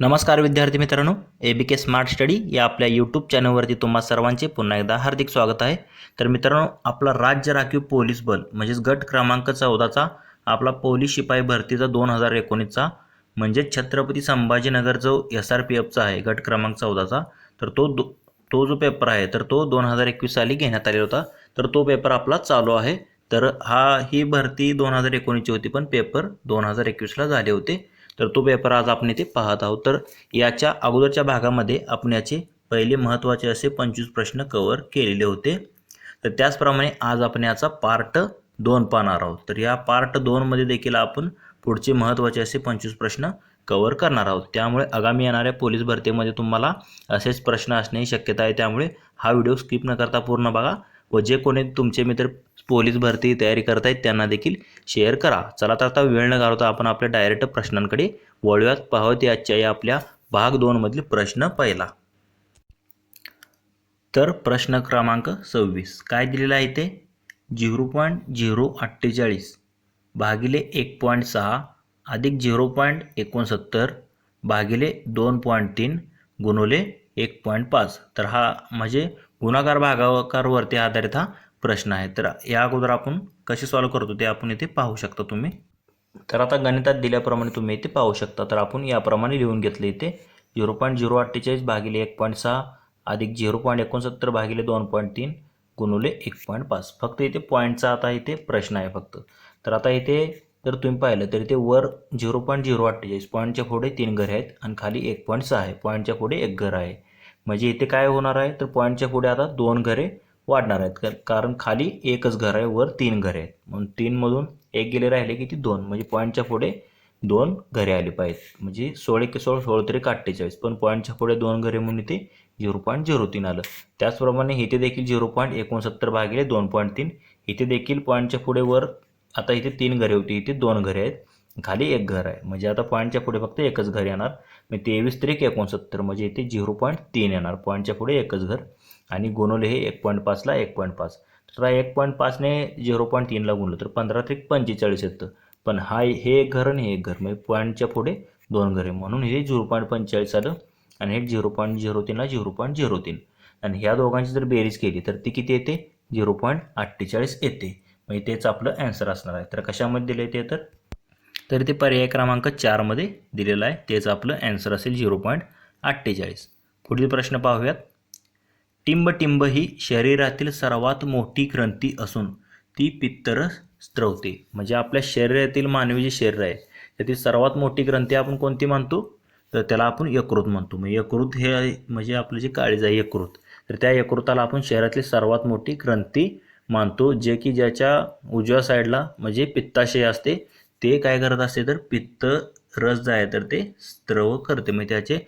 नमस्कार विद्यार्थी मित्रांनो ए बी के स्मार्ट स्टडी या आपल्या यूट्यूब चॅनलवरती तुम्हा सर्वांचे पुन्हा एकदा हार्दिक स्वागत आहे. तर मित्रांनो आपला राज्य राखीव पोलीस बल म्हणजेच गट क्रमांक चौदाचा आपला पोलीस शिपाई भरतीचा दोन हजार एकोणीसचा म्हणजेच छत्रपती संभाजीनगर जो एस आर पी एफचा आहे गट क्रमांक चौदाचा तर तो दो तो जो पेपर आहे तर तो दोन हजार एकवीस साली घेण्यात आलेला होता. तर तो पेपर आपला चालू आहे. तर हा ही भरती दोन हजार एकोणीसची होती पण पेपर दोन हजार एकवीसला झाले होते. तर तो पेपर आज आपण इथे पाहत आहोत. तर याच्या अगोदरच्या भागामध्ये आपण याचे पहिले महत्त्वाचे असे पंचवीस प्रश्न कवर केलेले होते. तर त्याचप्रमाणे आज आपण याचा पार्ट दोन पाहणार आहोत. तर या पार्ट दोनमध्ये देखील आपण पुढचे महत्त्वाचे असे पंचवीस प्रश्न कवर करणार आहोत. त्यामुळे आगामी येणाऱ्या पोलीस भरतीमध्ये तुम्हाला असेच प्रश्न असण्याची शक्यता आहे. त्यामुळे हा व्हिडिओ स्किप न करता पूर्ण बघा. व जे कोणी तुमचे मित्र पोलीस भरती तयारी करत आहेत त्यांना देखील शेअर करा. चला तर आता वेळ न घालवता आपण आपल्या डायरेक्ट प्रश्नांकडे वळूयात. पाहत आजच्या या आपल्या भाग दोनमधील प्रश्न पहिला. तर प्रश्न क्रमांक सव्वीस. काय दिलेलं आहे ते झिरो पॉईंट झिरो अठ्ठेचाळीस भागिले एक पॉईंट सहा अधिक झिरो पॉईंट एकोणसत्तर भागिले दोन पॉईंट तीन गुणवले एक पॉईंट पाच. तर हा म्हणजे गुणाकार भागाकारवरती आधारित हा प्रश्न आहे. तर या अगोदर आपण कसे सॉल्व करतो ते आपण इथे पाहू शकता तुम्ही. तर आता गणितात दिल्याप्रमाणे तुम्ही इथे पाहू शकता. तर आपण याप्रमाणे लिहून घेतले इथे झिरो पॉईंट झिरो अठ्ठेचाळीस भागिले एक पॉईंट सहा अधिक झिरो पॉईंट एकोणसत्तर भागिले दोन पॉईंट तीन गुणुले एक पॉईंट पाच. फक्त इथे पॉईंटचा आता इथे प्रश्न आहे फक्त. तर आता इथे जर तुम्ही पाहिलं तर इथे वर झिरो पॉईंट झिरो अठ्ठेचाळीस पॉईंटच्या पुढे तीन घरे आहेत आणि खाली एक पॉईंट सहा आहे. पॉईंटच्या पुढे एक घर आहे. म्हणजे इथे काय होणार आहे? तर पॉईंटच्या पुढे आता दोन घरे वाढणार आहेत. कारण खाली एकच घर आहे वर तीन घरे आहेत. म्हणून तीनमधून एक गेले राहिले की ती दोन. म्हणजे पॉईंटच्या पुढे दोन घरे आली पाहिजेत. म्हणजे सोळे की सोळ सोळ तरी अठ्ठेचाळीस. पण पॉईंटच्या पुढे दोन घरे म्हणून इथे झिरो पॉईंट झिरो तीन आलं. त्याचप्रमाणे इथे देखील झिरो पॉईंट एकोणसत्तर भागिले दोन पॉईंट तीन. इथे देखील पॉईंटच्या पुढे वर आता इथे तीन घरे होती. इथे दोन घरे आहेत. खाली एक घर आहे. म्हणजे आता पॉईंटच्या पुढे फक्त एकच घर येणार. मग तेवीस त्रिक एकोणसत्तर म्हणजे इथे झिरो पॉईंट तीन येणार. पॉईंटच्या पुढे एकच घर. आणि गुणवले हे एक पॉईंट पाचला एक पॉईंट पाच. तर एक पॉईंट पाचने झिरो पॉईंट तीनला गुणलं तर पंधरा त्रिक पंचेचाळीस येतं. पण हा हे एक घर आणि हे एक घर. म्हणजे पॉईंटच्या पुढे दोन घरे म्हणून हे झिरो पॉईंट पंचेचाळीस आलं आणि हे झिरो पॉईंट झिरो तीनला झिरो पॉईंट झिरो तीन. आणि ह्या दोघांची जर बेरीज केली तर ती किती येते? झिरो पॉईंट अठ्ठेचाळीस येते. म्हणजे तेच आपलं ॲन्सर असणार आहे. तर कशामध्ये दिलं ते तर? तर ते पर्याय क्रमांक चारमध्ये दिलेलं आहे. तेच आपलं ॲन्सर असेल झिरो पॉईंट अठ्ठेचाळीस. पुढील प्रश्न पाहूयात. टिंब टिंब ही शरीरातील सर्वात मोठी ग्रंथी असून ती पित्तरस स्त्रवते. म्हणजे आपल्या शरीरातील मानवी जे शरीर आहे त्यातील सर्वात मोठी ग्रंथी आपण कोणती मानतो? तर त्याला आपण यकृत म्हणतो. मग यकृत हे म्हणजे आपलं जे काळीज आहे यकृत. तर त्या यकृताला आपण शरीरातली सर्वात मोठी ग्रंथी मानतो जे की ज्याच्या उजव्या साईडला म्हणजे पित्ताशय असते. ते काय करत असते तर पित्त रस जे आहे तर ते स्त्रव करते. मग त्याचे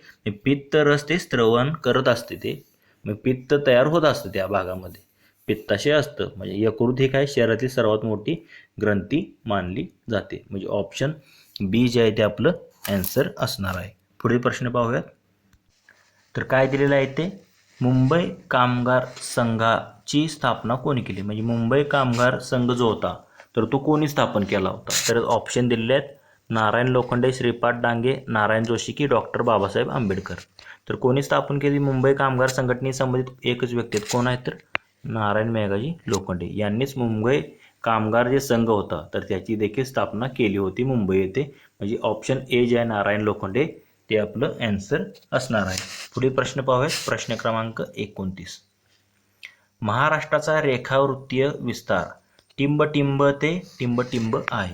पित्त रस ते स्त्रवण करत असते ते. मग पित्त तयार होत असतं त्या भागामध्ये. पित्ताशय असतं. म्हणजे यकृत ही काय? शरीरातली सर्वात मोठी ग्रंथी मानली जाते. म्हणजे ऑप्शन बी जे आहे ते आपलं ॲन्सर असणार आहे. पुढील प्रश्न पाहूयात. तर काय दिलेलं आहे ते? मुंबई कामगार संघाची स्थापना कोणी केली? म्हणजे मुंबई कामगार संघ जो होता तर तो कोणी स्थापन केला होता? तर ऑप्शन दिलेले आहेत नारायण लोखंडे श्रीपाद डांगे नारायण जोशी की डॉक्टर बाबासाहेब आंबेडकर. तर कोणी स्थापन केली? मुंबई कामगार संघटने संबंधित एकच व्यक्ती आहेत. कोण आहेत तर? नारायण मेघाजी लोखंडे यांनीच मुंबई कामगार जे संघ होता तर त्याची देखील स्थापना केली होती मुंबई येथे. म्हणजे ऑप्शन ए जे आहे नारायण लोखंडे ते आपलं ॲन्सर असणार आहे. पुढील प्रश्न पाहूयात. प्रश्न क्रमांक एकोणतीस. महाराष्ट्राचा रेखावृत्तीय विस्तार. टिंब टिंब ते टिंब टिंब आहे.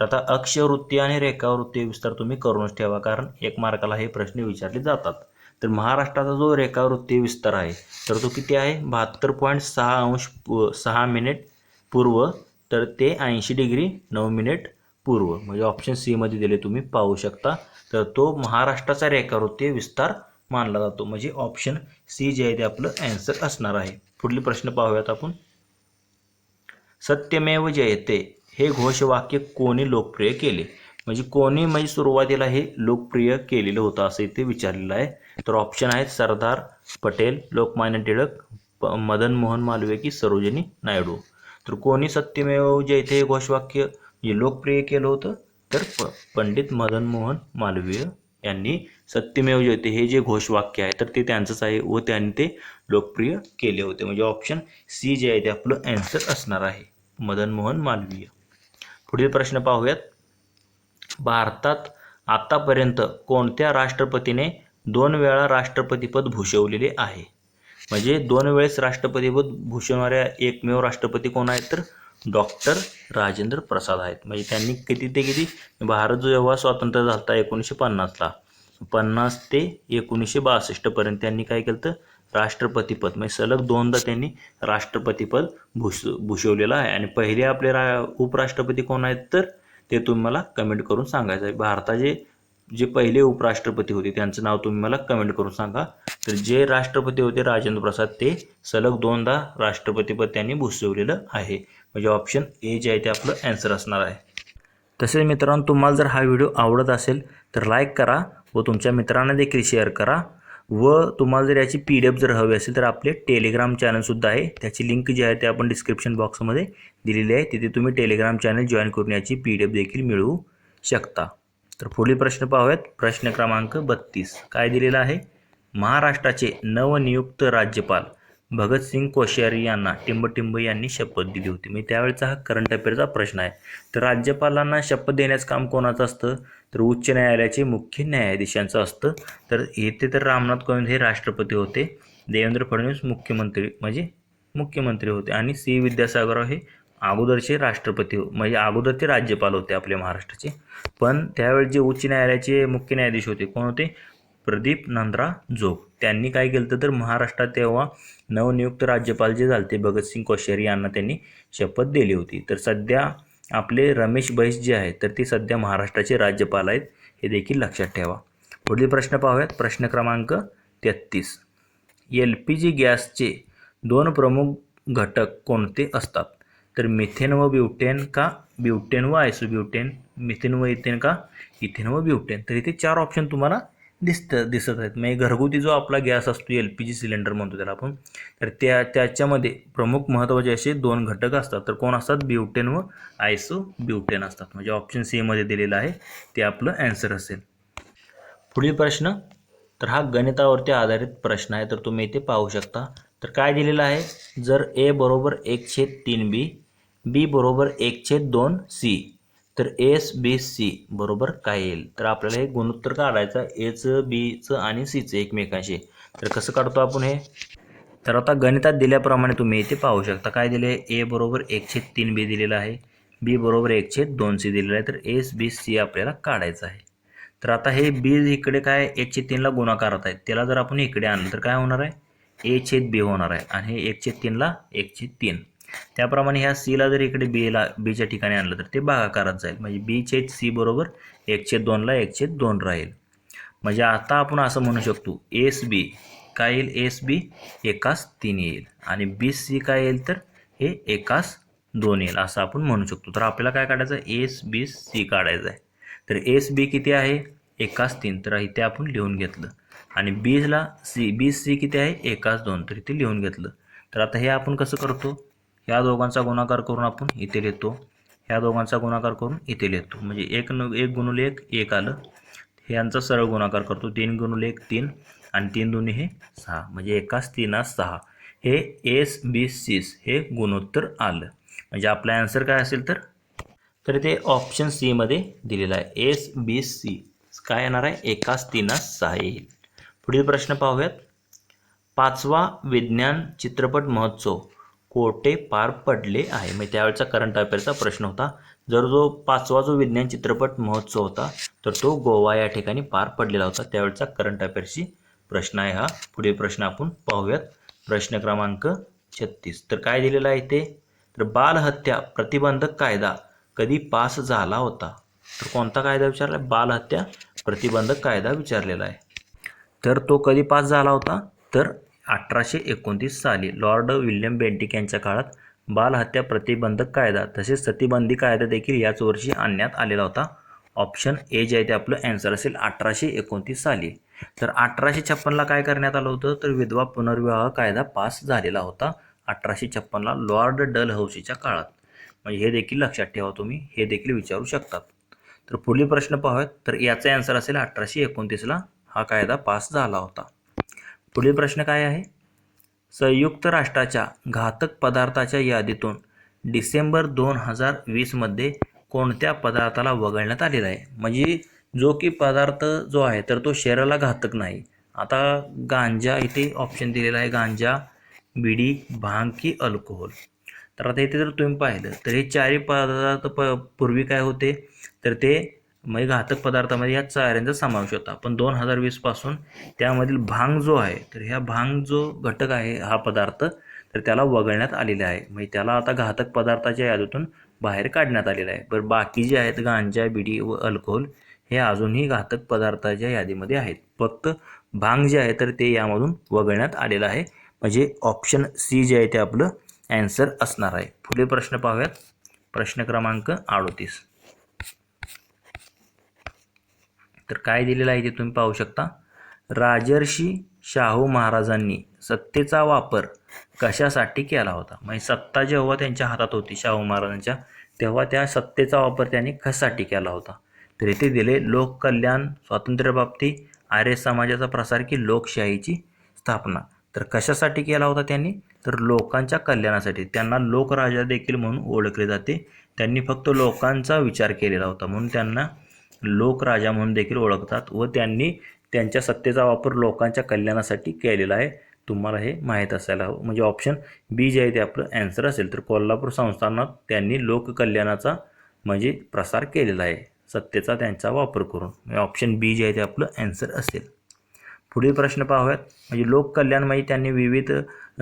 तर आता अक्षवृत्ती आणि रेखावृत्ती विस्तार तुम्ही करूनच ठेवा कारण एक मार्काला हे प्रश्न विचारले जातात. तर महाराष्ट्राचा जो रेखावृत्ती विस्तार आहे तर तो किती आहे? बहात्तर पॉईंट सहा अंश पु- सहा मिनिट पूर्व तर ते ऐंशी डिग्री नऊ मिनिट पूर्व. म्हणजे ऑप्शन सीमध्ये दिले तुम्ही पाहू शकता. तर तो महाराष्ट्राचा रेखावृत्तीय विस्तार मानला जातो. म्हणजे ऑप्शन सी जे आहे ते आपलं ॲन्सर असणार आहे. पुढले प्रश्न पाहूयात आपण. सत्यमेव जयते. हे घोषवाक्य कोणी लोकप्रिय केले? म्हणजे कोणी म्हणजे सुरुवातीला हे लोकप्रिय केलेलं होतं असं इथे विचारलेलं आहे. तर ऑप्शन आहेत सरदार पटेल लोकमान्य टिळक प- मदन मोहन मालवीय की सरोजिनी नायडू. तर कोणी सत्यमेव जयते हे घोषवाक्य म्हणजे लोकप्रिय केलं होतं? तर प पंडित मदन मोहन मालवीय यांनी सत्यमेव जयते हे जे घोषवाक्य आहे तर ते त्यांचंच आहे व त्यांनी ते लोकप्रिय केले होते. म्हणजे ऑप्शन सी जे आहे ते आपलं ॲन्सर असणार आहे. मदन मोहन मालवीय. पुढील प्रश्न पाहूयात. भारतात आतापर्यंत कोणत्या राष्ट्रपतीने दोन वेळा राष्ट्रपतीपद भूषवलेले आहे? म्हणजे दोन वेळेस राष्ट्रपतीपद भूषवणाऱ्या एकमेव राष्ट्रपती कोण आहेत तर? डॉक्टर राजेंद्र प्रसाद आहेत. म्हणजे त्यांनी किती ते किती? भारत जो जेव्हा स्वातंत्र्य झाला होता एकोणीसशे पन्नासला पन्नास ते एकोणीसशे बासष्टपर्यंत त्यांनी काय केलं तर राष्ट्रपतीपद म्हणजे सलग दोनदा त्यांनी राष्ट्रपतीपद भूष भूषवलेलं आहे. आणि पहिले आपले रा उपराष्ट्रपती कोण आहेत तर ते तुम्ही मला कमेंट करून सांगायचं आहे. भारताचे जे पहिले उपराष्ट्रपती होते त्यांचं नाव तुम्ही मला कमेंट करून सांगा. तर जे राष्ट्रपती होते राजेंद्र प्रसाद ते सलग दोनदा राष्ट्रपतीपद त्यांनी भूषवलेलं आहे. म्हणजे ऑप्शन ए जे आहे ते आपलं ॲन्सर असणार आहे. तसेच मित्रांनो तुम्हाला जर हा व्हिडिओ आवडत असेल तर लाईक करा व तुमच्या मित्रांना देखील शेअर करा. व तुम्हाला जर याची पी डी एफ जर हवी असेल तर आपले टेलिग्राम चॅनलसुद्धा आहे. त्याची लिंक जी आहे ते आपण डिस्क्रिप्शन बॉक्समध्ये दिलेली आहे. तिथे तुम्ही टेलिग्राम चॅनल जॉईन करून याची पी डी एफ देखील मिळवू शकता. तर पुढील प्रश्न पाहूयात. प्रश्न क्रमांक बत्तीस. काय दिलेला आहे? महाराष्ट्राचे नवनियुक्त राज्यपाल भगतसिंग कोश्यारी यांना टिंबटिंब यांनी शपथ दिली होती. म्हणजे त्यावेळेचा हा करंट अफेअरचा प्रश्न आहे. तर राज्यपालांना शपथ देण्याचं काम कोणाचं असतं? तर उच्च न्यायालयाचे मुख्य न्यायाधीशांचं असतं. तर येथे तर रामनाथ कोविंद हे राष्ट्रपती होते. देवेंद्र फडणवीस मुख्यमंत्री म्हणजे मुख्यमंत्री होते. आणि सी. विद्यासागरराव हे अगोदरचे राष्ट्रपती हो म्हणजे अगोदरचे राज्यपाल होते आपल्या महाराष्ट्राचे. पण त्यावेळी जे उच्च न्यायालयाचे मुख्य न्यायाधीश होते कोण होते? प्रदीप नंद्रा जोग. त्यांनी काय केलं तर महाराष्ट्रात तेव्हा नवनियुक्त राज्यपाल जे झाले ते भगतसिंग कोश्यारी यांना त्यांनी शपथ दिली होती. तर सध्या आपले रमेश बैस जे आहेत तर ते सध्या महाराष्ट्राचे राज्यपाल आहेत हे देखील लक्षात ठेवा. पुढील प्रश्न पाहूयात. प्रश्न क्रमांक तेहत्तीस एल पी जी गॅसचे दोन प्रमुख घटक कोणते असतात? तर मिथेन व ब्युटेन का? ब्युटेन व आयसोब्युटेन. मिथेन व इथेन का? इथेन व ब्युटेन. तर इथे चार ऑप्शन तुम्हाला दिसतं दिसत आहेत. म्हणजे घरगुती जो आपला गॅस असतो एल पी जी सिलेंडर म्हणतो त्याला आपण तर त्या त्याच्यामध्ये प्रमुख महत्त्वाचे असे दोन घटक असतात. तर कोण असतात? ब्युटेन व आयसो ब्युटेन असतात. म्हणजे ऑप्शन सीमध्ये दिलेलं आहे ते आपलं ॲन्सर असेल. पुढील प्रश्न तर हा गणितावरती आधारित प्रश्न आहे तर तुम्ही इथे पाहू शकता. तर काय दिलेलं आहे? जर ए बरोबर एक छेद तीन बी बी बरोबर एक छेद दोन सी तर एस बी सी बरोबर काय येईल? तर आपल्याला हे गुणोत्तर काढायचं आहे. एचं बीचं आणि सीचं एकमेकांशी. तर कसं काढतो आपण हे? तर आता गणितात दिल्याप्रमाणे तुम्ही इथे पाहू शकता. काय दिले? आहे ए बरोबर एक छेद तीन बी दिलेलं आहे. बी बरोबर एक छेद दोन सी दिलेलं आहे. तर एस बी सी आपल्याला काढायचं आहे. तर आता हे बी इकडे काय एकशे तीनला गुणाकारात आहे. त्याला जर आपण इकडे आणलं तर काय होणार आहे? ए छेद बी होणार आहे. आणि हे एक छेद तीनला एक छेद तीन. त्याप्रमाणे ह्या सीला जर इकडे बीला बीच्या ठिकाणी आणलं तर ते भागाकारात जाईल. म्हणजे बी छेद सी बरोबर एकशे दोनला एकशे दोन राहील. म्हणजे आता आपण असं म्हणू शकतो एस बी काय येईल? एस बी एकास तीन येईल. आणि बी सी काय येईल तर? हे एकास दोन येईल असं आपण म्हणू शकतो. तर आपल्याला काय काढायचं आहे? एस बी सी काढायचं आहे. तर एस बी किती आहे? एकास तीन. तर इथे आपण लिहून घेतलं. आणि बीला सी बी सी किती आहे? एकास दोन. तर इथे लिहून घेतलं. तर आता हे आपण कसं करतो? ह्या दोघांचा गुणाकार करून आपण इथे लिहितो. ह्या दोघांचा गुणाकार करून इथे लिहितो. म्हणजे एक न एक गुणुले एक एक आलं ह्यांचा सरळ गुणाकार करतो. तीन गुणुले एक तीन आणि तीन दोन्ही हे सहा. म्हणजे एकाच तीनास सहा. हे एस बी सीस हे गुणोत्तर आलं. म्हणजे आपला ॲन्सर काय असेल तर? तर ते ऑप्शन सीमध्ये दिलेलं आहे. S B C. काय येणार आहे? एकाच तीनास सहा येईल. पुढील प्रश्न पाहूयात. पाचवा विज्ञान चित्रपट महोत्सव. कोठे पार पडले आहे. म्हणजे त्यावेळेचा करंट अफेअरचा प्रश्न होता. जर जो पाचवा जो विज्ञान चित्रपट महोत्सव होता तर तो गोवा या ठिकाणी पार पडलेला होता. त्यावेळेचा करंट अफेअरशी प्रश्न आहे हा. पुढील प्रश्न आपण पाहूयात. प्रश्न क्रमांक छत्तीस. तर काय दिलेलं आहे ते तर बालहत्या प्रतिबंधक कायदा कधी पास झाला होता? तर कोणता कायदा विचारला बालहत्या प्रतिबंधक कायदा विचारलेला आहे. तर तो कधी पास झाला होता? तर अठराशे एकोणतीस साली लॉर्ड विल्यम बेंटिक यांच्या काळात बालहत्या प्रतिबंधक कायदा तसेच सतीबंदी कायदा देखील याच वर्षी आणण्यात आलेला होता. ऑप्शन ए जे आहे ते आपलं ॲन्सर असेल अठराशे एकोणतीस साली. तर अठराशे छप्पनला काय करण्यात आलं होतं? तर विधवा पुनर्विवाह कायदा पास झालेला होता अठराशे छप्पनला लॉर्ड डल हौसीच्या काळात. म्हणजे हे देखील लक्षात ठेवा तुम्ही हे देखील विचारू शकतात. तर पुढील प्रश्न पाहूयात. तर याचा ॲन्सर असेल अठराशे एकोणतीसला हा कायदा पास झाला होता. पुढील प्रश्न काय आहे? संयुक्त राष्ट्राच्या घातक पदार्थाच्या यादीतून डिसेंबर दोन हजार वीसमध्ये कोणत्या पदार्थाला वगळण्यात आलेला आहे? म्हणजे जो की पदार्थ जो आहे तर तो शरीराला घातक नाही. आता गांजा इथे ऑप्शन दिलेला आहे गांजा बिडी भांग की अल्कोहोल तर आता इथे जर तुम्ही पाहिलं तर हे चारही पदार्थ प पूर्वी काय होते? तर ते म्हणजे घातक पदार्थामध्ये या चाऱ्यांचा समावेश होता. पण दोन हजार वीसपासून त्यामधील भांग जो आहे तर ह्या भांग जो घटक आहे हा पदार्थ तर त्याला वगळण्यात आलेला आहे. म्हणजे त्याला आता घातक पदार्थाच्या यादीतून बाहेर काढण्यात आलेलं आहे. बरं बाकी जे आहेत गांजा बिडी व अल्कोहोल हे अजूनही घातक पदार्थाच्या यादीमध्ये आहेत. फक्त भांग जे आहे तर ते यामधून वगळण्यात आलेलं आहे. म्हणजे ऑप्शन सी जे आहे ते आपलं ॲन्सर असणार आहे. पुढे प्रश्न पाहूयात. प्रश्न क्रमांक अडोतीस. तर काय दिलेलं आहे ते तुम्ही पाहू शकता. राजर्षी शाहू महाराजांनी सत्तेचा वापर कशासाठी केला होता? म्हणजे सत्ता जेव्हा त्यांच्या हातात होती शाहू महाराजांच्या तेव्हा त्या सत्तेचा वापर त्यांनी कशासाठी केला होता? तर इथे दिले लोककल्याण स्वातंत्र्यबाबती आर्य समाजाचा प्रसार की लोकशाहीची स्थापना. तर कशासाठी केला होता त्यांनी? तर लोकांच्या कल्याणासाठी. त्यांना लोकराजा देखील म्हणून ओळखले जाते. त्यांनी फक्त लोकांचा विचार केलेला होता. म्हणून त्यांना लोकराजा म्हणून देखील ओळखतात व त्यांनी त्यांच्या सत्तेचा वापर लोकांच्या कल्याणासाठी केलेला आहे. तुम्हाला हे माहीत असायला हवं. म्हणजे ऑप्शन बी जे आहे ते आपलं ॲन्सर असेल. तर कोल्हापूर संस्थानात त्यांनी लोककल्याणाचा म्हणजे प्रसार केलेला आहे. सत्तेचा त्यांचा वापर करून. म्हणजे ऑप्शन बी जे आहे ते आपलं ॲन्सर असेल. पुढील प्रश्न पाहूयात. म्हणजे लोककल्याण म्हणजे त्यांनी विविध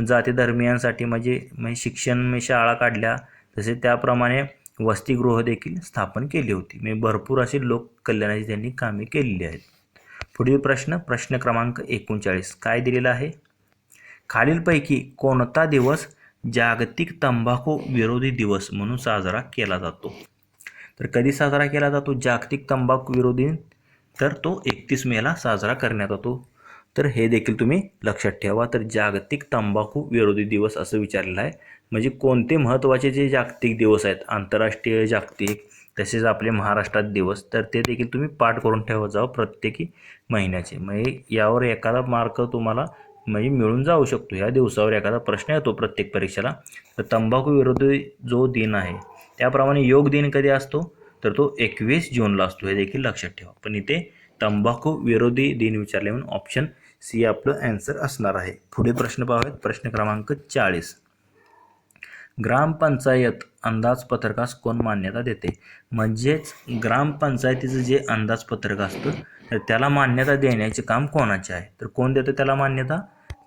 जाती धर्मियांसाठी म्हणजे म्हणजे शिक्षण म्हणजे शाळा काढल्या. तसेच त्याप्रमाणे वसतिगृह देखील स्थापन केली होती. म्हणजे भरपूर अशी लोककल्याणाची त्यांनी कामे केलेली आहेत. पुढील प्रश्न प्रश्न क्रमांक एकोणचाळीस. काय दिलेला आहे? खालीलपैकी कोणता दिवस जागतिक तंबाखू विरोधी दिवस म्हणून साजरा केला जातो? तर कधी साजरा केला जातो? जागतिक तंबाखू विरोधी तर तो एकतीस मेला साजरा करण्यात येतो. तर हे देखील तुम्ही लक्षात ठेवा. तर जागतिक तंबाखू विरोधी दिवस असं विचारलेलं आहे. म्हणजे कोणते महत्त्वाचे जे जागतिक दिवस आहेत आंतरराष्ट्रीय जागतिक तसेच आपले महाराष्ट्रात दिवस तर ते देखील तुम्ही पाठ करून ठेवत जावं प्रत्येकी महिन्याचे. म्हणजे यावर एखादा मार्क तुम्हाला म्हणजे मिळून जाऊ शकतो. या दिवसावर एखादा प्रश्न येतो प्रत्येक परीक्षेला. तर तंबाखू विरोधी जो दिन आहे त्याप्रमाणे योग दिन कधी असतो? तर तो एकवीस जूनला असतो. हे देखील लक्षात ठेवा. पण इथे तंबाखू विरोधी दिन विचारले म्हणून ऑप्शन सी आपलं ॲन्सर असणार आहे. पुढे प्रश्न पाहूयात. प्रश्न क्रमांक चाळीस. ग्रामपंचायत अंदाजपत्रकास कोण मान्यता देते? म्हणजेच ग्रामपंचायतीचं जे अंदाजपत्रक असतं तर त्याला मान्यता देण्याचे काम कोणाचे आहे? तर कोण देतं त्याला मान्यता?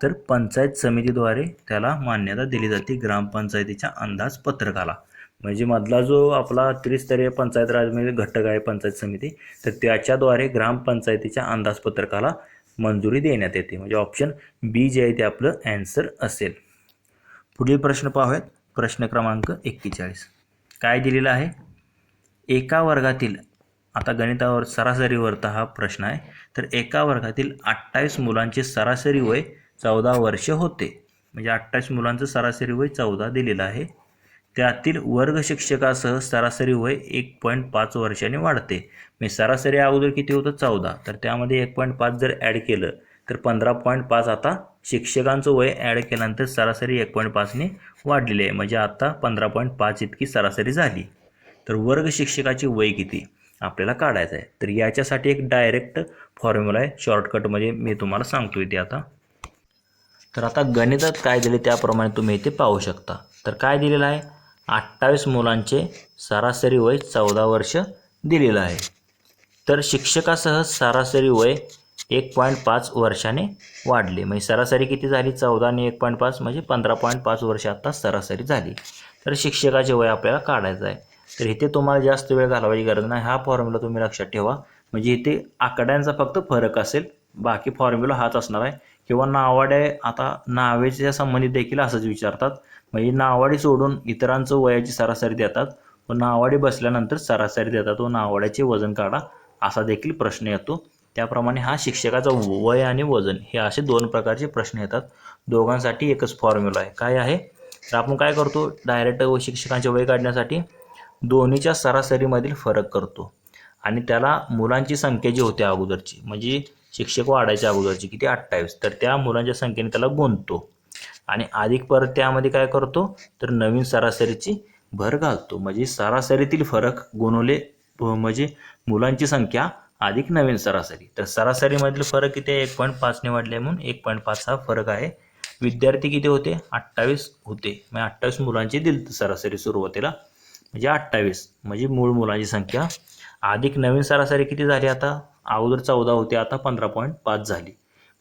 तर पंचायत समितीद्वारे त्याला मान्यता दिली जाते ग्रामपंचायतीच्या अंदाजपत्रकाला म्हणजे मधला जो आपला त्रिस्तरीय पंचायत राजमध्ये म्हणजे घटक आहे पंचायत समिती तर त्याच्याद्वारे ग्रामपंचायतीच्या अंदाजपत्रकाला मंजुरी देण्यात येते. म्हणजे ऑप्शन बी जे आहे ते आपलं ॲन्सर असेल. पुढील प्रश्न पाहूयात. प्रश्न क्रमांक एक्केचाळीस. काय दिलेलं आहे? एका वर्गातील आता गणितावर सरासरीवरचा हा प्रश्न आहे तर एका वर्गातील अठ्ठावीस मुलांचे सरासरी वय चौदा वर्ष होते. म्हणजे अठ्ठावीस मुलांचं सरासरी वय चौदा दिलेलं आहे. त्यातील वर्ग शिक्षकासह सरासरी वय एक पॉईंट पाच वर्षाने वाढते. म्हणजे सरासरी अगोदर किती होतं? चौदा. तर त्यामध्ये एक पॉईंट पाच जर ॲड केलं तर पंधरा पॉईंट पाच आता शिक्षकांचं वय ॲड केल्यानंतर सरासरी एक पॉईंट पाचने वाढलेली आहे. म्हणजे आता पंधरा पॉईंट पाच इतकी सरासरी झाली. तर वर्ग शिक्षकाची वय किती? आपल्याला काढायचं आहे. तर याच्यासाठी एक डायरेक्ट फॉर्म्युला आहे. शॉर्टकटमध्ये म्हणजे मी तुम्हाला सांगतो इथे आता. तर आता गणितात काय दिले त्याप्रमाणे तुम्ही इथे पाहू शकता. तर काय दिलेलं आहे? अठ्ठावीस मुलांचे सरासरी वय चौदा वर्ष दिलेलं आहे. तर शिक्षकासह सरासरी वय एक पॉईंट पाच वर्षाने वाढले. म्हणजे सरासरी किती झाली? चौदा आणि एक पॉईंट पाच म्हणजे पंधरा पॉईंट पाच वर्ष आता सरासरी झाली. तर शिक्षकाचे वय आपल्याला काढायचं आहे. तर इथे तुम्हाला जास्त वेळ घालवायची गरज नाही. हा फॉर्म्युला तुम्ही लक्षात ठेवा. म्हणजे इथे आकड्यांचा फक्त फरक असेल. बाकी फॉर्म्युला हाच असणार आहे. किंवा नावाडे आता नावेच्या संबंधित देखील असंच विचारतात. म्हणजे नावाडी सोडून इतरांचं वयाची सरासरी देतात. व नावाडी बसल्यानंतर सरासरी देतात. व नावाड्याचे वजन काढा. असा देखील प्रश्न येतो. त्याप्रमाणे हा शिक्षकाचं वय आणि वजन हे असे दोन प्रकारचे प्रश्न येतात. दोघांसाठी एकच फॉर्म्युला आहे. काय आहे? तर आपण काय करतो? डायरेक्ट व शिक्षकांचे वय काढण्यासाठी दोन्हीच्या सरासरीमधील फरक करतो. आणि त्याला मुलांची संख्या जी होती अगोदरची म्हणजे शिक्षक वाढायच्या अगोदरची किती? अठ्ठावीस. तर त्या मुलांच्या संख्येने त्याला गुणतो. आणि अधिक परत त्यामध्ये काय करतो? तर नवीन सरासरीची भर घालतो. म्हणजे सरासरीतील फरक गुणवले म्हणजे मुलांची संख्या अधिक नवीन सरासरी. तर सरासरीमधील फरक किती आहे एक पॉईंट पाचने वाढले म्हणून एक पॉईंट पाच हा फरक आहे. विद्यार्थी किती होते? अठ्ठावीस होते. म्हणजे अठ्ठावीस मुलांची दिल सरासरी सुरुवातीला. म्हणजे अठ्ठावीस. म्हणजे मूळ मुलांची संख्या. अधिक नवीन सरासरी किती झाली आता? अगोदर चौदा होती आता पंधरा पॉईंट पाच झाली.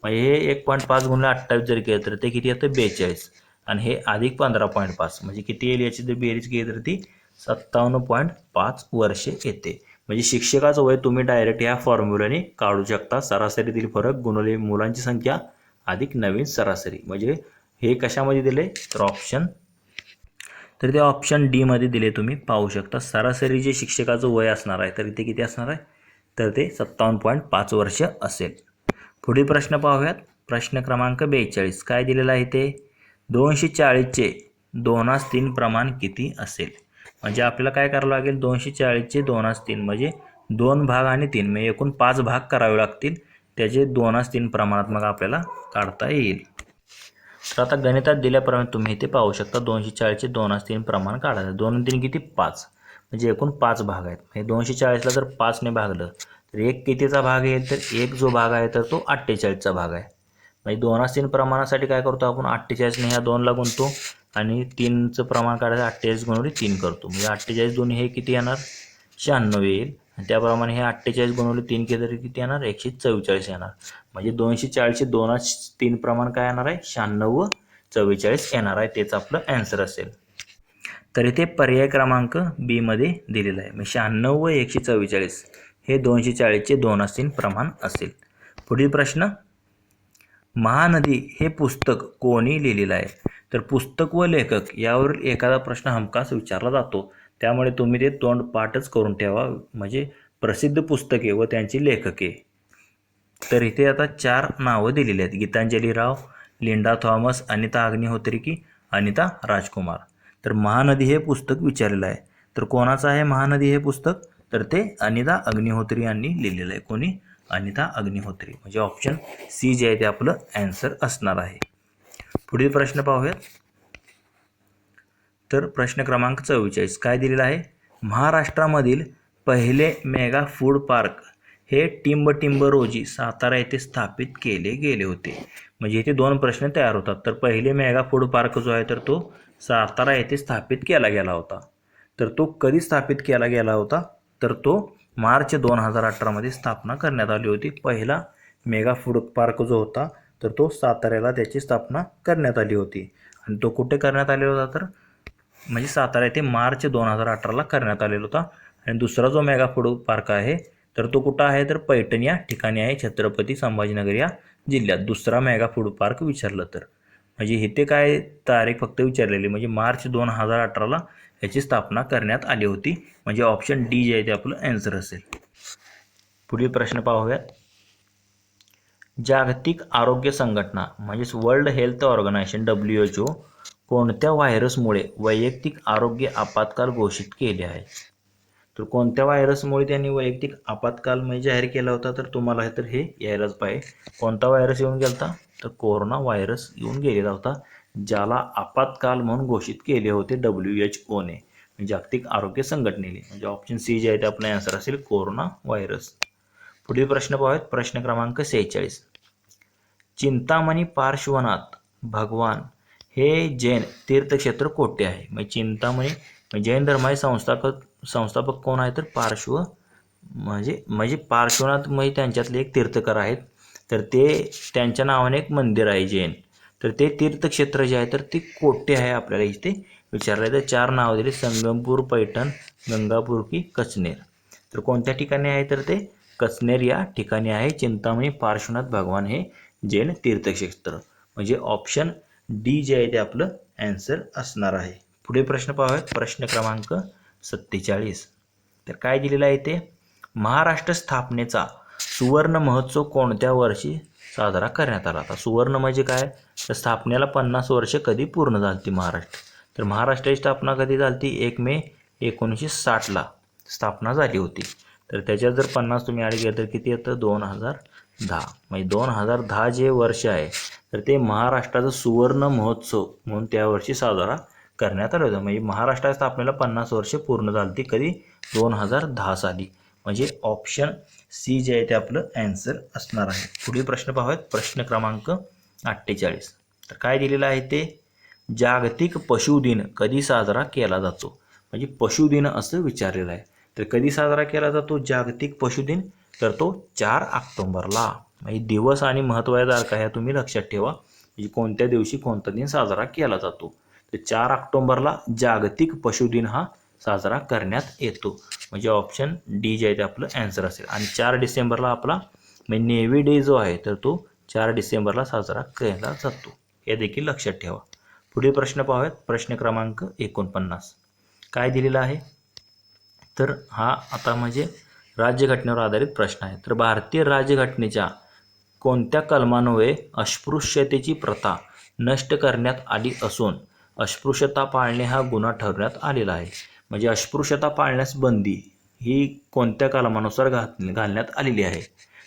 म्हणजे हे एक पॉईंट पाच गुणले अठ्ठावीस जर केलं तर ते किती येतं? बेचाळीस. आणि हे अधिक पंधरा पॉईंट पाच. म्हणजे किती येईल याची जर बेरीज केली तर ती सत्तावन्न पॉईंट पाच वर्षे येते. म्हणजे शिक्षकाचं वय तुम्ही डायरेक्ट ह्या फॉर्म्युलाने काढू शकता. सरासरीतील फरक गुणवले मुलांची संख्या अधिक नवीन सरासरी. म्हणजे हे कशामध्ये दिले? तर ऑप्शन तर ते ऑप्शन डीमध्ये दिले तुम्ही. पाहू शकता. सरासरी जे शिक्षकाचं वय असणार आहे तर ते किती असणार आहे? तर ते सत्तावन्न पॉईंट पाच वर्ष असेल. पुढील प्रश्न पाहूयात. प्रश्न क्रमांक बेचाळीस. काय दिलेलं आहे ते दोनशे चाळीसचे दोनास तीन प्रमाण किती असेल? म्हणजे आपल्याला काय करावं लागेल? दोनशे चाळीसचे दोनास तीन म्हणजे दोन भाग आणि तीन. म्हणजे एकूण पाच भाग करावे लागतील. त्याचे दोनास तीन प्रमाणात मग आपल्याला काढता येईल. तर आता गणितात दिल्याप्रमाणे तुम्ही इथे पाहू शकता दोनशे चाळीसचे दोनास तीन प्रमाण काढायचं दोन आणि तीन किती? पाच. म्हणजे एकूण पाच भाग आहेत. म्हणजे दोनशे चाळीसला जर पाचने भागलं तर एक कितीचा भाग येईल? तर एक जो भाग आहे तर तो अठ्ठेचाळीसचा भाग आहे. म्हणजे दोनास तीन प्रमाणासाठी काय करतो आपण? अठ्ठेचाळीसने ह्या दोनला गुंतो आणि तीनचं प्रमाण काढायचं अठ्ठेचाळीस गुणवली तीन करतो. म्हणजे अठ्ठेचाळीस दोन्ही हे किती येणार? शहाण्णव येईल. आणि त्याप्रमाणे हे अठ्ठेचाळीस गुणवले तीन केलं तरी किती येणार? एकशे चव्वेचाळीस येणार. म्हणजे दोनशे चाळीसशे दोनास तीन प्रमाण काय येणार आहे? शहाण्णव व चव्वेचाळीस येणार आहे. तेच आपलं ॲन्सर असेल. तर इथे पर्याय क्रमांक बीमध्ये दिलेला आहे. म्हणजे शहाण्णव व एकशे चव्वेचाळीस हे दोनशे चाळीसचे दोनास तीन प्रमाण असेल. पुढील प्रश्न. महानदी हे पुस्तक कोणी लिहिलेलं आहे? तर पुस्तक व लेखक यावरील एखादा प्रश्न हमखास विचारला जातो. त्यामुळे तुम्ही ते तोंड पाठच करून ठेवा. म्हणजे प्रसिद्ध पुस्तके व त्यांची लेखके. तर इथे आता चार नावं दिलेली आहेत. गीतांजली राव लिंडा थॉमस अनिता अग्निहोत्री की अनिता राजकुमार. तर महानदी हे पुस्तक विचारलेलं आहे. तर कोणाचं आहे महानदी हे पुस्तक? तर ते अनिता अग्निहोत्री यांनी लिहिलेलं आहे. कोणी? अनिता अग्निहोत्री. म्हणजे ऑप्शन सी जे आहे ते आपलं ॲन्सर असणार आहे. पुढील प्रश्न पाहूयात. तर प्रश्न क्रमांक चव्वेचाळीस. काय दिलेला आहे? महाराष्ट्रामधील पहिले मेगा फूड पार्क हे टिंब टिंब रोजी सातारा येथे स्थापित केले गेले होते. म्हणजे इथे दोन प्रश्न तयार होतात. तर पहिले मेगा फूड पार्क जो आहे तर तो सातारा येथे स्थापित केला गेला होता. तर तो कधी स्थापित केला गेला होता? तर तो मार्च दोन हजार अठरामध्ये स्थापना करण्यात आली होती. पहिला मेगा फूड पार्क जो होता तर तो साताऱ्याला त्याची स्थापना करण्यात आली होती. आणि तो कुठे करण्यात आलेला होता तर? म्हणजे सातारा येथे मार्च दोन हजार अठराला करण्यात आलेला होता. आणि दुसरा जो मेगा फूड पार्क आहे तर तो कुठं आहे? तर पैठण या ठिकाणी आहे छत्रपती संभाजीनगर या जिल्ह्यात. दुसरा मेगा फूड पार्क विचारलं तर. म्हणजे इथे काय तारीख फक्त विचारलेली म्हणजे मार्च दोन हजार अठराला याची स्थापना करण्यात आली होती. म्हणजे ऑप्शन डी जे आहे ते आपलं ॲन्सर असेल. पुढील प्रश्न पाहूयात. जागतिक आरोग्य संघटना म्हणजेच world health organization W H O कोणत्या व्हायरसमुळे वैयक्तिक आरोग्य आपत्काल घोषित केले आहे? तर कोणत्या व्हायरसमुळे त्यांनी वैयक्तिक आपत्काल म्हणजे जाहीर केला होता? तर तुम्हाला तर हे यायलाच पाहिजे. कोणता व्हायरस येऊन गेला तर कोरोना व्हायरस येऊन गेलेला होता ज्याला आपत्काल म्हणून घोषित केले होते डब्ल्यू एच ओने जागतिक आरोग्य संघटनेने. म्हणजे ऑप्शन सी जे आहे ते आपला आन्सर असेल कोरोना व्हायरस. पुढील प्रश्न पाहूयात. प्रश्न क्रमांक सेहेचाळीस. चिंतामणी पार्श्वनाथ भगवान हे जैन तीर्थक्षेत्र कोठे आहे? म्हणजे चिंतामणी जैन धर्माचे संस्थापक संस्थापक कोण आहे? तर पार्श्व म्हणजे म्हणजे पार्श्वनाथ म्हणजे त्यांच्यातले एक तीर्थकर आहेत. तर ते त्यांच्या नावाने एक मंदिर आहे जैन. तर ते तीर्थक्षेत्र जे आहे तर ते कोठे आहे आपल्याला इथे विचारलं तर चार नावं दिली. संगमपूर पैठण गंगापूर की कचनेर तर कोणत्या ठिकाणी आहे? तर ते कचनेर या ठिकाणी आहे. चिंतामणी पार्श्वनाथ भगवान हे जैन तीर्थक्षेत्र. म्हणजे ऑप्शन डी जे आहे ते आपलं ॲन्सर असणार आहे. पुढे प्रश्न पाहूयात. प्रश्न क्रमांक सत्तेचाळीस. तर काय दिलेलं आहे ते महाराष्ट्र स्थापनेचा सुवर्ण महोत्सव कोणत्या वर्षी साजरा करण्यात आला? आता सुवर्ण म्हणजे काय? तर स्थापनेला पन्नास वर्ष कधी पूर्ण झाली महाराष्ट्र? तर महाराष्ट्राची स्थापना कधी झाली एक मे एकोणीसशे साठला स्थापना झाली होती. तर त्याच्यात जर पन्नास तुम्ही ॲड केलं तर किती येतं? दोन हजार दहा. म्हणजे दोन हजार दहा जे वर्ष आहे तर ते महाराष्ट्राचं सुवर्ण महोत्सव म्हणून त्यावर्षी साजरा करण्यात आलं होतं. म्हणजे महाराष्ट्राच्या स्थापनेला पन्नास वर्ष पूर्ण झाली ती कधी? दोन हजार दहा साली. म्हणजे ऑप्शन सी जे आहे ते आपलं ॲन्सर असणार आहे. पुढील प्रश्न पाहूयात. प्रश्न क्रमांक अठ्ठेचाळीस. तर काय दिलेलं आहे ते? जागतिक पशुदिन कधी साजरा केला जातो? म्हणजे पशुदिन असं विचारलेलं आहे. तर कधी साजरा केला जातो? जागतिक पशुदिन. तर तो चार ऑक्टोंबरला. म्हणजे दिवस आणि महत्त्वाचा ह्या तुम्ही लक्षात ठेवा. म्हणजे कोणत्या दिवशी कोणता दिन साजरा केला जातो? तर चार ऑक्टोंबरला जागतिक पशुदिन हा साजरा करण्यात येतो. म्हणजे ऑप्शन डी जे आहे ते आपलं ॲन्सर असेल. आणि चार डिसेंबरला आपला म्हणजे नेव्ही डे जो आहे तर तो चार डिसेंबरला साजरा केला जातो. हे देखील लक्षात ठेवा. पुढील प्रश्न पाहूयात. प्रश्न क्रमांक एकोणपन्नास. काय दिलेला आहे? तर हा आता म्हणजे राज्यघटनेवर आधारित प्रश्न आहे. तर भारतीय राज्यघटनेच्या कोणत्या कलमान्वये अस्पृश्यतेची प्रथा नष्ट करण्यात आली असून अस्पृश्यता पाळणे हा गुन्हा ठरवण्यात आलेला आहे? म्हणजे अस्पृश्यता पाळण्यास बंदी ही कोणत्या कलमानुसार घात घालण्यात आलेली आहे?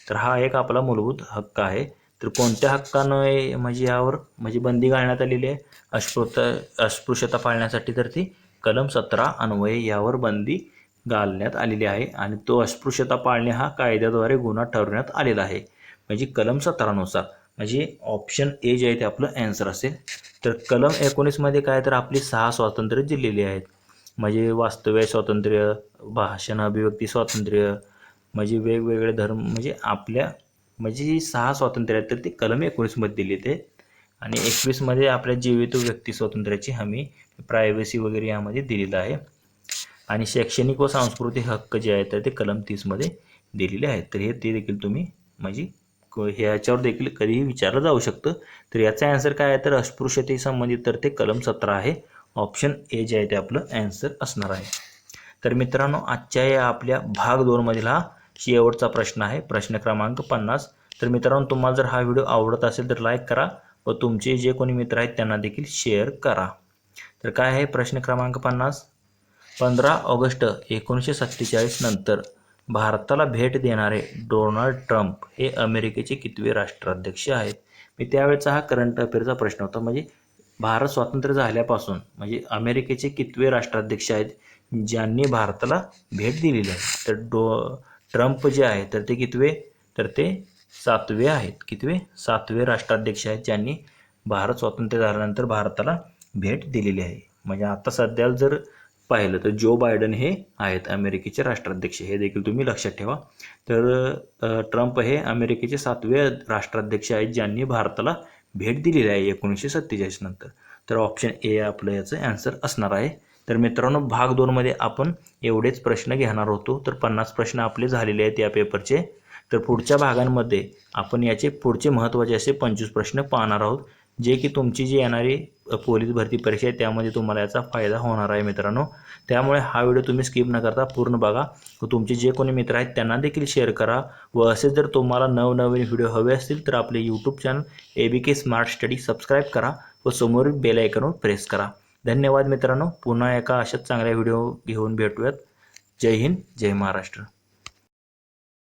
तर हा एक आपला मूलभूत हक्क आहे. तर कोणत्या हक्कानं म्हणजे यावर म्हणजे बंदी घालण्यात आलेली आहे? अस्पृत अस्पृश्यता पाळण्यासाठी तर ती कलम सतरा अन्वये यावर बंदी घालण्यात आलेली आहे आणि तो अस्पृश्यता पाळणे हा कायद्याद्वारे गुन्हा ठरवण्यात आलेला आहे. म्हणजे कलम सतरानुसार म्हणजे ऑप्शन ए जे आहे ते आपलं ॲन्सर असेल. तर कलम एकोणीसमध्ये काय तर आपली सहा स्वातंत्र्य दिलेली आहेत. म्हणजे वास्तव्य स्वातंत्र्य भाषण अभिव्यक्ती स्वातंत्र्य म्हणजे वेगवेगळे धर्म म्हणजे आपल्या म्हणजे जी सहा स्वातंत्र्य आहेत तर ते कलम एकोणीसमध्ये दिले ते आणि एकवीसमध्ये आपल्या जीवित व्यक्ती स्वातंत्र्याची हमी प्रायव्हसी वगैरे यामध्ये दिलेलं आहे. आणि शैक्षणिक व सांस्कृतिक हक्क जे आहेत तर ते कलम तीसमध्ये दिलेले आहेत. तर हे ते देखील तुम्ही म्हणजे क- ह्याच्यावर देखील कधीही विचारलं जाऊ शकतं. तर याचा ॲन्सर काय आहे? तर अस्पृश्यतेसंबंधित तर ते कलम सतरा आहे. ऑप्शन ए जे आहे ते आपलं ॲन्सर असणार आहे. तर मित्रांनो आजच्या या आपल्या भाग दोनमधील हा शेवटचा प्रश्न आहे. प्रश्न क्रमांक पन्नास. तर मित्रांनो तुम्हाला जर हा व्हिडिओ आवडत असेल तर लाईक करा व तुमचे जे कोणी मित्र आहेत त्यांना देखील शेअर करा. तर काय आहे प्रश्न क्रमांक पन्नास? पंधरा ऑगस्ट एकोणीसशे सत्तेचाळीस नंतर भारताला भेट देणारे डोनाल्ड ट्रम्प हे अमेरिकेचे कितवे राष्ट्राध्यक्ष आहेत? मी त्यावेळेचा हा करंट अफेअरचा प्रश्न होता. म्हणजे भारत स्वातंत्र्य झाल्यापासून म्हणजे अमेरिकेचे कितवे राष्ट्राध्यक्ष आहेत ज्यांनी भारताला भेट दिलेली आहे? तर डो ट्रम्प जे आहे तर ते कितवे? तर ते सातवे आहेत. कितवे? सातवे राष्ट्राध्यक्ष आहेत ज्यांनी भारत स्वातंत्र्य झाल्यानंतर भारताला भेट दिलेली आहे. म्हणजे आता सध्याला जर पाहिलं तर जो बायडन हे आहेत अमेरिकेचे राष्ट्राध्यक्ष. हे देखील तुम्ही लक्षात ठेवा. तर ट्रम्प हे अमेरिकेचे सातवे राष्ट्राध्यक्ष आहेत ज्यांनी भारताला भेट दिलेली आहे एकोणीसशे सत्तेचाळीस नंतर. तर ऑप्शन ए आपलं याचं ॲन्सर असणार आहे. तर मित्रांनो भाग दोनमध्ये आपण एवढेच प्रश्न घेणार होतो. तर पन्नास प्रश्न आपले झालेले आहेत या पेपरचे तर पुढच्या भागांमध्ये आपण याचे पुढचे महत्त्वाचे असे पंचवीस प्रश्न पाहणार आहोत. जे की तुमची जी येणारी पोलीस भरती परीक्षा आहे त्यामध्ये तुम्हाला याचा फायदा होणार आहे मित्रांनो. त्यामुळे हा व्हिडिओ तुम्ही स्किप न करता पूर्ण बघा. व तुमचे जे कोणी मित्र आहेत त्यांना देखील शेअर करा. व असेच जर तुम्हाला नवनवीन व्हिडिओ हवे असतील तर आपले YouTube channel A B K smart study subscribe करा व समोरील बेल आयकॉनवर प्रेस करा. धन्यवाद मित्रांनो. पुन्हा एका अशाच चांगल्या व्हिडिओ घेऊन भेटूयात. जय हिंद जय महाराष्ट्र.